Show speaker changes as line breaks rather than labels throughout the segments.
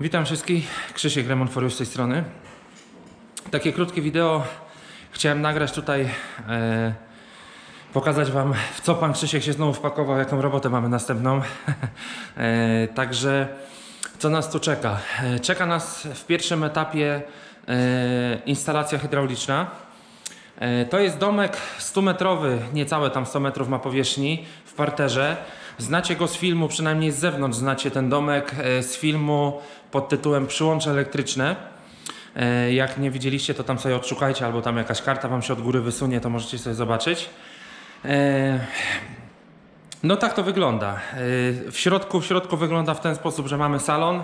Witam wszystkich, Krzysiek You z tej strony. Takie krótkie wideo chciałem nagrać tutaj, e, pokazać Wam w co Pan Krzysiek się znowu wpakował, jaką robotę mamy następną. e, także co nas tu czeka? E, czeka nas w pierwszym etapie e, instalacja hydrauliczna. E, To jest domek 100-metrowy, niecałe tam 100 metrów ma powierzchni w parterze. Znacie go z filmu, przynajmniej z zewnątrz znacie ten domek e, z filmu pod tytułem Przyłącze elektryczne. E, Jak nie widzieliście, to tam sobie odszukajcie, albo tam jakaś karta wam się od góry wysunie, to możecie sobie zobaczyć. E, No tak to wygląda. W środku, w środku wygląda w ten sposób, że mamy salon.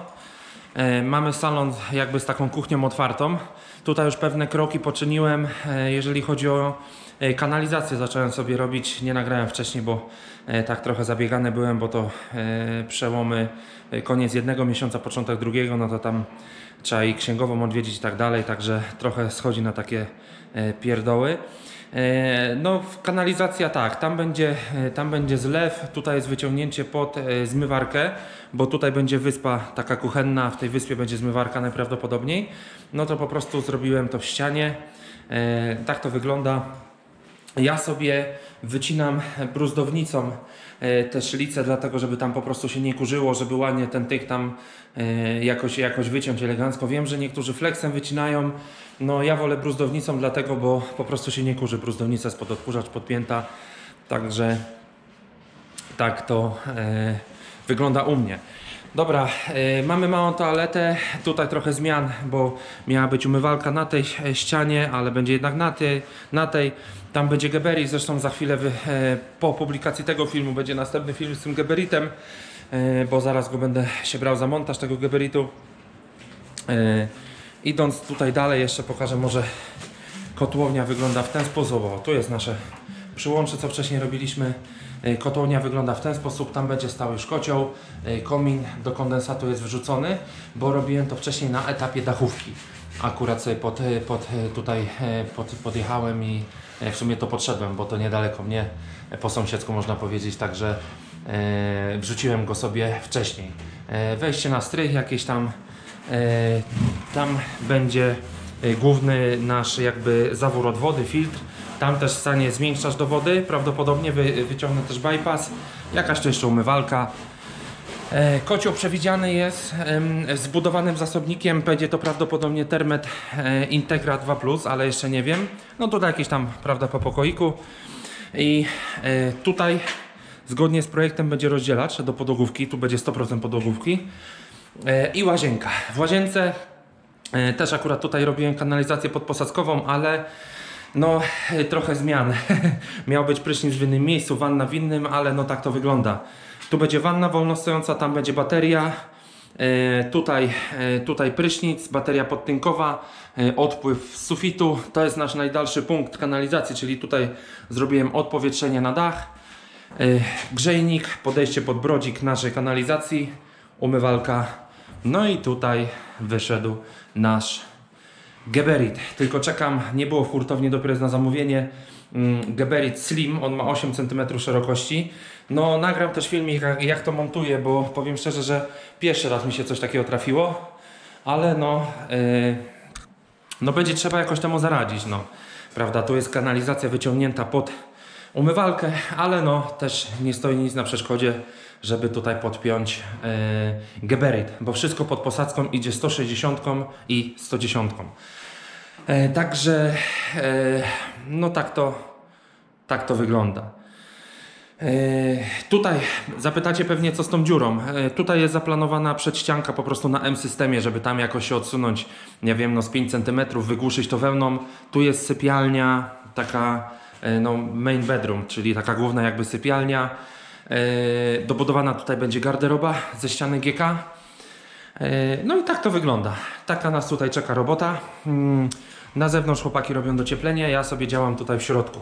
Mamy salon jakby z taką kuchnią otwartą. Tutaj już pewne kroki poczyniłem, jeżeli chodzi o kanalizację. Zacząłem sobie robić, nie nagrałem wcześniej, bo e, tak trochę zabiegany byłem, bo to e, przełomy e, koniec jednego miesiąca, początek drugiego, no to tam trzeba i księgową odwiedzić i tak dalej, także trochę schodzi na takie e, pierdoły. E, No, kanalizacja tak, tam będzie, e, tam będzie zlew, tutaj jest wyciągnięcie pod e, zmywarkę, bo tutaj będzie wyspa taka kuchenna, w tej wyspie będzie zmywarka najprawdopodobniej. No to po prostu zrobiłem to w ścianie. E, Tak to wygląda. Ja sobie wycinam bruzdownicą e, te szlice, dlatego żeby tam po prostu się nie kurzyło, żeby ładnie ten tych tam e, jakoś, jakoś wyciąć elegancko. Wiem, że niektórzy flexem wycinają. No ja wolę bruzdownicą, dlatego, bo po prostu się nie kurzy. Bruzdownica jest pod odkurzacz podpięta, także tak to e, wygląda u mnie. Dobra, e, mamy małą toaletę, tutaj trochę zmian, bo miała być umywalka na tej e, ścianie, ale będzie jednak na tej, na tej. Tam będzie Geberit, zresztą za chwilę e, po publikacji tego filmu będzie następny film z tym Geberitem, e, bo zaraz go będę się brał za montaż tego Geberitu. E, idąc tutaj dalej jeszcze pokażę może kotłownia wygląda w ten sposób. O, tu jest nasze przyłącze, co wcześniej robiliśmy. E, Kotłownia wygląda w ten sposób, tam będzie stał już e, komin do kondensatu jest wrzucony, bo robiłem to wcześniej na etapie dachówki. Akurat sobie pod, e, pod, tutaj pod, podjechałem i w sumie to podszedłem, bo to niedaleko mnie, po sąsiedzku można powiedzieć, także wrzuciłem go sobie wcześniej. Wejście na strych jakieś tam, tam będzie główny nasz jakby zawór od wody, filtr. Tam też stanie zmiękczacz do wody, prawdopodobnie wy, wyciągnę też bypass, jakaś tu jeszcze umywalka. E, Kocioł przewidziany jest zbudowanym zasobnikiem, będzie to prawdopodobnie Termet e, Integra 2 ale jeszcze nie wiem. No tutaj jakieś tam, prawda, po pokoiku. I e, tutaj zgodnie z projektem będzie rozdzielacz do podłogówki, tu będzie 100% podłogówki. I łazienka. W łazience też akurat tutaj robiłem kanalizację podposadzkową, ale no trochę zmian. Miał być prysznic w innym miejscu, wanna w innym, ale no tak to wygląda. Tu będzie wanna wolno stojąca, tam będzie bateria. E, tutaj, e, tutaj prysznic, bateria podtynkowa, e, odpływ z sufitu. To jest nasz najdalszy punkt kanalizacji, czyli tutaj zrobiłem odpowietrzenie na dach. E, Grzejnik, podejście pod brodzik naszej kanalizacji, umywalka. No i tutaj wyszedł nasz Geberit. Tylko czekam, nie było w hurtowni, dopiero jest na zamówienie. Mm, Geberit Slim, on ma 8 cm szerokości. No, nagram też filmik, jak, to montuję, bo powiem szczerze, że pierwszy raz mi się coś takiego trafiło, ale no, yy, no będzie trzeba jakoś temu zaradzić, no. Prawda, tu jest kanalizacja wyciągnięta pod umywalkę, ale no też nie stoi nic na przeszkodzie, żeby tutaj podpiąć yy, Geberit, bo wszystko pod posadzką idzie 160 i 110. E, także e, no tak to, tak to wygląda. E, tutaj zapytacie pewnie co z tą dziurą. E, tutaj jest zaplanowana przedścianka po prostu na M-systemie, żeby tam jakoś się odsunąć, nie wiem, no z 5 cm, wygłuszyć to wełną. Tu jest sypialnia, taka e, no main bedroom, czyli taka główna jakby sypialnia. E, dobudowana tutaj będzie garderoba ze ściany GK. E, No i tak to wygląda. Taka nas tutaj czeka robota. Mm, Na zewnątrz chłopaki robią docieplenie, ja sobie działam tutaj w środku.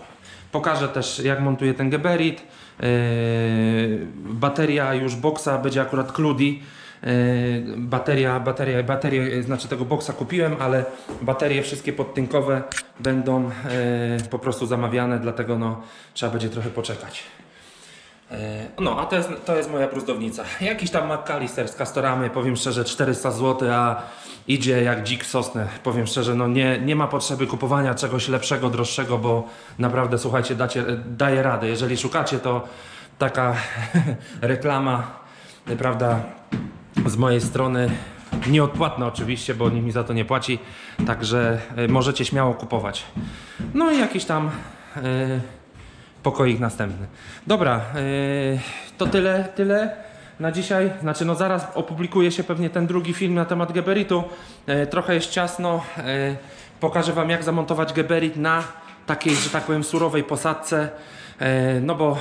Pokażę też jak montuję ten geberit. E, Bateria już boksa będzie akurat Cludi. E, Bateria, bateria, baterie, znaczy tego boksa kupiłem, ale baterie wszystkie podtynkowe będą e, po prostu zamawiane, dlatego no, trzeba będzie trochę poczekać. E, No, a to jest, to jest moja bruzdownica. Jakiś tam McAllister z kastorami, powiem szczerze, 400 zł, a idzie jak dzik sosnę. Powiem szczerze, no nie, nie ma potrzeby kupowania czegoś lepszego, droższego, bo naprawdę, słuchajcie, dacie, daje radę. Jeżeli szukacie, to taka reklama, prawda, z mojej strony nieodpłatna oczywiście, bo nikt mi za to nie płaci, także e, możecie śmiało kupować. No i jakiś tam e, pokoik następny. Dobra, yy, to tyle, tyle na dzisiaj. Znaczy, no zaraz opublikuje się pewnie ten drugi film na temat Geberitu. Yy, trochę jest ciasno. Yy, pokażę Wam, jak zamontować Geberit na takiej, że tak powiem, surowej posadce. Yy, no bo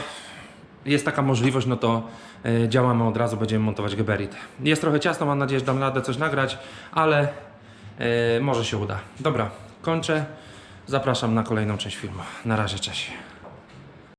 jest taka możliwość, no to yy, działamy od razu, będziemy montować Geberit. Jest trochę ciasno, mam nadzieję, że dam radę coś nagrać, ale yy, może się uda. Dobra, kończę. Zapraszam na kolejną część filmu. Na razie, cześć.